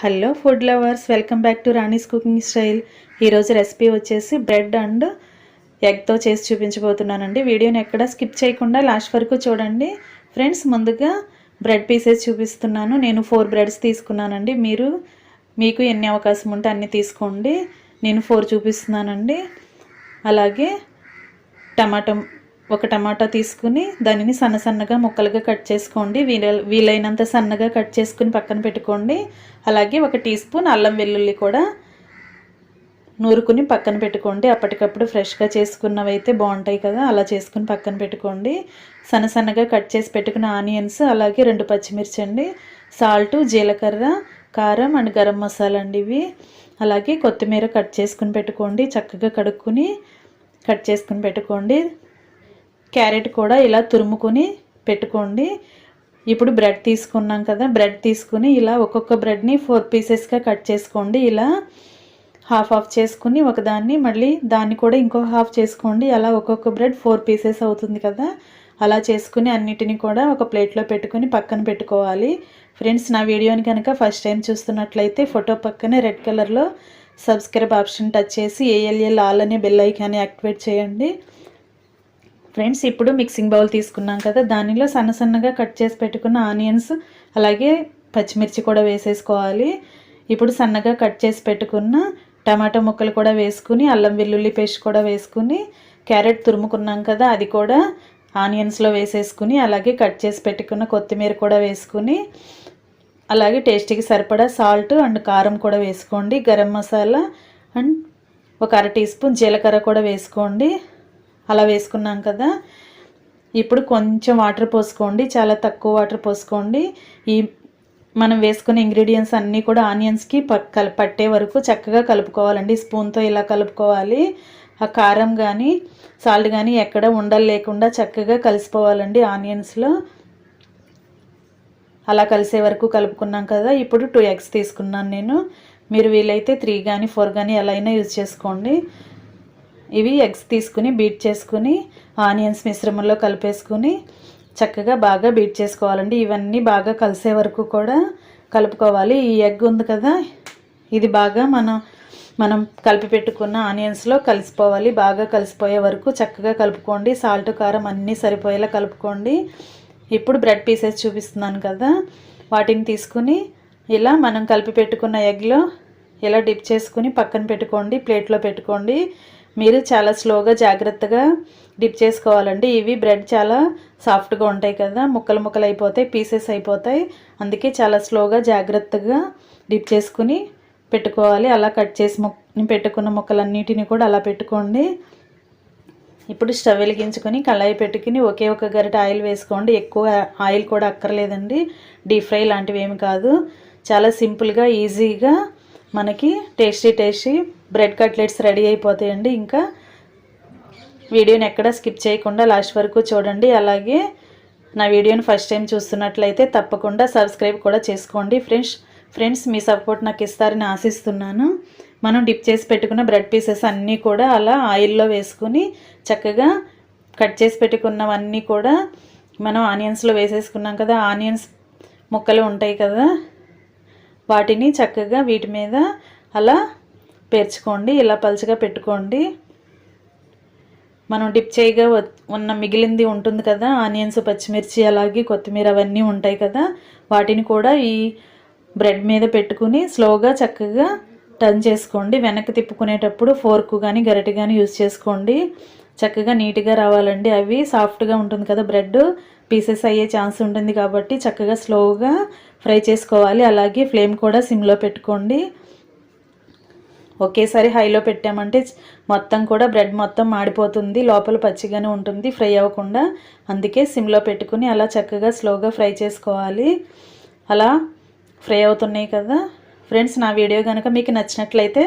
Hello food lovers welcome back to Rani's cooking style ఈరోజు recipe వచ్చేసి bread and ఎగ్తో చేసి చూపించబోతున్నానండి. వీడియోని ఎక్కడ స్కిప్ చేయకుండా లాస్ట్ వరకు చూడండి. ఫ్రెండ్స్ ముందుగా బ్రెడ్ పీసెస్ చూపిస్తున్నాను. నేను ఫోర్ బ్రెడ్స్ తీసుకున్నానండి. మీరు మీకు ఎన్ని అవకాశం ఉంటే అన్ని తీసుకోండి. నేను ఫోర్ చూపిస్తున్నానండి. అలాగే టమాటో ఒక టమాటా తీసుకుని దానిని సన్న సన్నగా ముక్కలుగా కట్ చేసుకోండి. వీల వీలైనంత సన్నగా కట్ చేసుకుని పక్కన పెట్టుకోండి. అలాగే ఒక టీ స్పూన్ అల్లం వెల్లుల్లి కూడా నూరుకుని పక్కన పెట్టుకోండి. అప్పటికప్పుడు ఫ్రెష్గా చేసుకున్నవి అయితే బాగుంటాయి కదా అలా చేసుకుని పక్కన పెట్టుకోండి. సన్న సన్నగా కట్ చేసి పెట్టుకున్న ఆనియన్స్ అలాగే రెండు పచ్చిమిర్చి అండి సాల్ట్ జీలకర్ర కారం అండ్ గరం మసాలా అండి ఇవి. అలాగే కొత్తిమీర కట్ చేసుకుని పెట్టుకోండి. చక్కగా కడుక్కుని కట్ చేసుకుని పెట్టుకోండి. క్యారెట్ కూడా ఇలా తురుముకొని పెట్టుకోండి. ఇప్పుడు బ్రెడ్ తీసుకున్నాం కదా బ్రెడ్ తీసుకుని ఇలా ఒక్కొక్క బ్రెడ్ని ఫోర్ పీసెస్గా కట్ చేసుకోండి. ఇలా హాఫ్ ఆఫ్ చేసుకుని ఒకదాన్ని మళ్ళీ దాన్ని కూడా ఇంకో హాఫ్ చేసుకోండి. అలా ఒక్కొక్క బ్రెడ్ ఫోర్ పీసెస్ అవుతుంది కదా అలా చేసుకుని అన్నిటిని కూడా ఒక ప్లేట్లో పెట్టుకుని పక్కన పెట్టుకోవాలి. ఫ్రెండ్స్ నా వీడియోని కనుక ఫస్ట్ టైం చూస్తున్నట్లయితే ఫోటో పక్కనే రెడ్ కలర్లో సబ్స్క్రైబ్ ఆప్షన్ టచ్ చేసి ఏఎల్ఎల్ ఆల్ అనే బెల్ ఐకాన్ని యాక్టివేట్ చేయండి. ఫ్రెండ్స్ ఇప్పుడు మిక్సింగ్ బౌల్ తీసుకున్నాం కదా దానిలో సన్న సన్నగా కట్ చేసి పెట్టుకున్న ఆనియన్స్ అలాగే పచ్చిమిర్చి కూడా వేసేసుకోవాలి. ఇప్పుడు సన్నగా కట్ చేసి పెట్టుకున్న టమాటా ముక్కలు కూడా వేసుకుని అల్లం వెల్లుల్లి పేస్ట్ కూడా వేసుకుని క్యారెట్ తురుముకున్నాం కదా అది కూడా ఆనియన్స్లో వేసేసుకుని అలాగే కట్ చేసి పెట్టుకున్న కొత్తిమీర కూడా వేసుకుని అలాగే టేస్ట్కి సరిపడా సాల్ట్ అండ్ కారం కూడా వేసుకోండి. గరం మసాలా అండ్ ఒక అర టీ స్పూన్ జీలకర్ర కూడా వేసుకోండి. అలా వేసుకున్నాం కదా. ఇప్పుడు కొంచెం వాటర్ పోసుకోండి చాలా తక్కువ వాటర్ పోసుకోండి. ఈ మనం వేసుకునే ఇంగ్రీడియంట్స్ అన్నీ కూడా ఆనియన్స్కి కల పట్టే వరకు చక్కగా కలుపుకోవాలండి. స్పూన్తో ఇలా కలుపుకోవాలి. ఆ కారం కానీ సాల్ట్ కానీ ఎక్కడ ఉండలు లేకుండా చక్కగా కలిసిపోవాలండి ఆనియన్స్లో అలా కలిసే వరకు కలుపుకున్నాం కదా. ఇప్పుడు టూ ఎగ్స్ తీసుకున్నాను నేను. మీరు వీలైతే త్రీ కానీ ఫోర్ కానీ ఎలా అయినా యూజ్ చేసుకోండి. ఇవి ఎగ్స్ తీసుకుని బీట్ చేసుకుని ఆనియన్స్ మిశ్రమంలో కలిపేసుకుని చక్కగా బాగా బీట్ చేసుకోవాలండి. ఇవన్నీ బాగా కలిసే వరకు కూడా కలుపుకోవాలి. ఈ ఎగ్ ఉంది కదా ఇది బాగా మనం మనం కలిపి పెట్టుకున్న ఆనియన్స్లో కలిసిపోవాలి. బాగా కలిసిపోయే వరకు చక్కగా కలుపుకోండి. సాల్ట్ కారం అన్నీ సరిపోయేలా కలుపుకోండి. ఇప్పుడు బ్రెడ్ పీసెస్ చూపిస్తున్నాను కదా వాటిని తీసుకుని ఇలా మనం కలిపి పెట్టుకున్న ఎగ్లో ఇలా డిప్ చేసుకుని పక్కన పెట్టుకోండి. ప్లేట్లో పెట్టుకోండి. మీరు చాలా స్లోగా జాగ్రత్తగా డిప్ చేసుకోవాలండి. ఇవి బ్రెడ్ చాలా సాఫ్ట్గా ఉంటాయి కదా. ముక్కలు ముక్కలు అయిపోతాయి పీసెస్ అయిపోతాయి. అందుకే చాలా స్లోగా జాగ్రత్తగా డిప్ చేసుకుని పెట్టుకోవాలి. అలా కట్ చేసి ముక్ పెట్టుకున్న ముక్కలన్నిటిని కూడా అలా పెట్టుకోండి. ఇప్పుడు స్టవ్ వెలిగించుకొని కళాయి పెట్టుకుని ఒకే ఒక గరిట ఆయిల్ వేసుకోండి. ఎక్కువ ఆయిల్ కూడా అక్కర్లేదండి. డీప్ ఫ్రై లాంటివి ఏమి కాదు. చాలా సింపుల్గా ఈజీగా మనకి tasty tasty bread cutlets ready అయిపోతాయండి. ఇంకా వీడియోని ఎక్కడ స్కిప్ చేయకుండా లాస్ట్ వరకు చూడండి. అలాగే నా వీడియోని ఫస్ట్ టైం చూస్తున్నట్లయితే తప్పకుండా సబ్స్క్రైబ్ కూడా చేసుకోండి. ఫ్రెండ్స్ ఫ్రెండ్స్ మీ సపోర్ట్ నాకు ఇస్తారని ఆశిస్తున్నాను. మనం డిప్ చేసి పెట్టుకున్న బ్రెడ్ పీసెస్ అన్నీ కూడా అలా ఆయిల్లో వేసుకుని చక్కగా కట్ చేసి పెట్టుకున్నవన్నీ కూడా మనం ఆనియన్స్లో వేసేసుకున్నాం కదా ఆనియన్స్ ముక్కలు ఉంటాయి కదా వాటిని చక్కగా వీటి మీద అలా పేర్చుకోండి ఇలా పలుచగా పెట్టుకోండి. మనం డిప్ చేయగా ఉన్న మిగిలింది ఉంటుంది కదా ఆనియన్స్ పచ్చిమిర్చి అలాగే కొత్తిమీర అవన్నీ ఉంటాయి కదా వాటిని కూడా ఈ బ్రెడ్ మీద పెట్టుకుని స్లోగా చక్కగా టర్న్ చేసుకోండి. వెనక్కి తిప్పుకునేటప్పుడు ఫోర్క్ కానీ గరిటె కానీ యూజ్ చేసుకోండి. చక్కగా నీట్గా రావాలండి. అవి సాఫ్ట్గా ఉంటుంది కదా బ్రెడ్. పీసెస్ అయ్యే ఛాన్స్ ఉంటుంది కాబట్టి చక్కగా స్లోగా ఫ్రై చేసుకోవాలి. అలాగే ఫ్లేమ్ కూడా సిమ్లో పెట్టుకోండి. ఒకేసారి హైలో పెట్టామంటే మొత్తం కూడా బ్రెడ్ మొత్తం మాడిపోతుంది. లోపల పచ్చిగానే ఉంటుంది ఫ్రై అవ్వకుండా. అందుకే సిమ్లో పెట్టుకుని అలా చక్కగా స్లోగా ఫ్రై చేసుకోవాలి. అలా ఫ్రై అవుతున్నాయి కదా. ఫ్రెండ్స్ నా వీడియో కనుక మీకు నచ్చినట్లయితే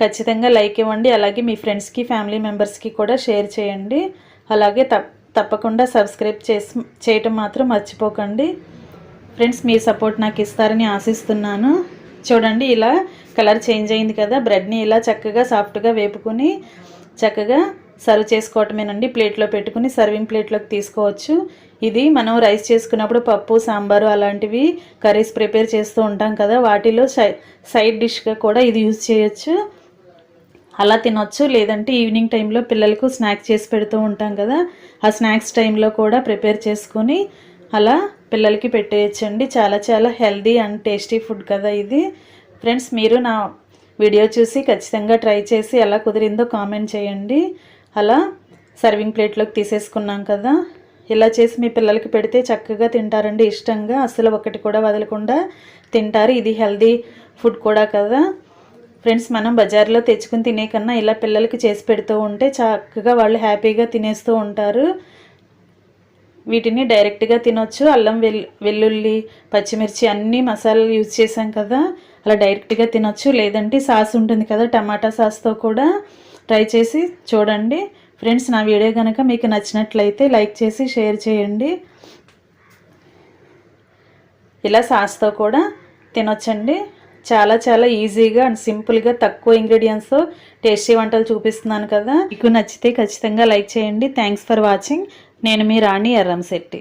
ఖచ్చితంగా లైక్ ఇవ్వండి. అలాగే మీ ఫ్రెండ్స్కి ఫ్యామిలీ మెంబర్స్కి కూడా షేర్ చేయండి. అలాగే తప్పకుండా సబ్స్క్రైబ్ చేసి చేయటం మాత్రం మర్చిపోకండి. ఫ్రెండ్స్ మీ సపోర్ట్ నాకు ఇస్తారని ఆశిస్తున్నాను. చూడండి ఇలా కలర్ చేంజ్ అయింది కదా బ్రెడ్ని ఇలా చక్కగా సాఫ్ట్గా వేపుకొని చక్కగా సర్వ్ చేసుకోవటమేనండి. ప్లేట్లో పెట్టుకుని సర్వింగ్ ప్లేట్లోకి తీసుకోవచ్చు. ఇది మనం రైస్ చేసుకున్నప్పుడు పప్పు సాంబారు అలాంటివి కర్రీస్ ప్రిపేర్ చేస్తూ ఉంటాం కదా వాటిలో సై- సైడ్ డిష్గా కూడా ఇది యూజ్ చేయొచ్చు. అలా తినొచ్చు. లేదంటే ఈవినింగ్ టైంలో పిల్లలకు స్నాక్స్ చేసి పెడుతూ ఉంటాం కదా. ఆ స్నాక్స్ టైంలో కూడా ప్రిపేర్ చేసుకొని అలా పిల్లలకి పెట్టేయచ్చండి. చాలా చాలా హెల్దీ అండ్ టేస్టీ ఫుడ్ కదా ఇది. ఫ్రెండ్స్ మీరు నా వీడియో చూసి ఖచ్చితంగా ట్రై చేసి ఎలా కుదిరిందో కామెంట్ చేయండి. అలా సర్వింగ్ ప్లేట్లోకి తీసేసుకున్నాం కదా. ఇలా చేసి మీ పిల్లలకి పెడితే చక్కగా తింటారండి. ఇష్టంగా అసలు ఒకటి కూడా వదలకుండా తింటారు. ఇది హెల్దీ ఫుడ్ కూడా కదా. ఫ్రెండ్స్ మనం బజార్లో తెచ్చుకుని తినే కన్నా ఇలా పిల్లలకి చేసి పెడుతూ ఉంటే చక్కగా వాళ్ళు హ్యాపీగా తినేస్తూ ఉంటారు. వీటిని డైరెక్ట్గా తినొచ్చు. అల్లం వెల్ వెల్లుల్లి పచ్చిమిర్చి అన్ని మసాలాలు యూజ్ చేసాం కదా అలా డైరెక్ట్గా తినొచ్చు. లేదంటే సాస్ ఉంటుంది కదా టమాటా సాస్తో కూడా ట్రై చేసి చూడండి. ఫ్రెండ్స్ నా వీడియో కనుక మీకు నచ్చినట్లయితే లైక్ చేసి షేర్ చేయండి. ఇలా సాస్తో కూడా తినొచ్చండి. చాలా చాలా ఈజీగా అండ్ సింపుల్గా తక్కువ ఇంగ్రీడియంట్స్తో టేస్టీ వంటలు చూపిస్తున్నాను కదా. మీకు నచ్చితే ఖచ్చితంగా లైక్ చేయండి. Thanks for watching. నేను మీ రాణి ఎర్రంశెట్టి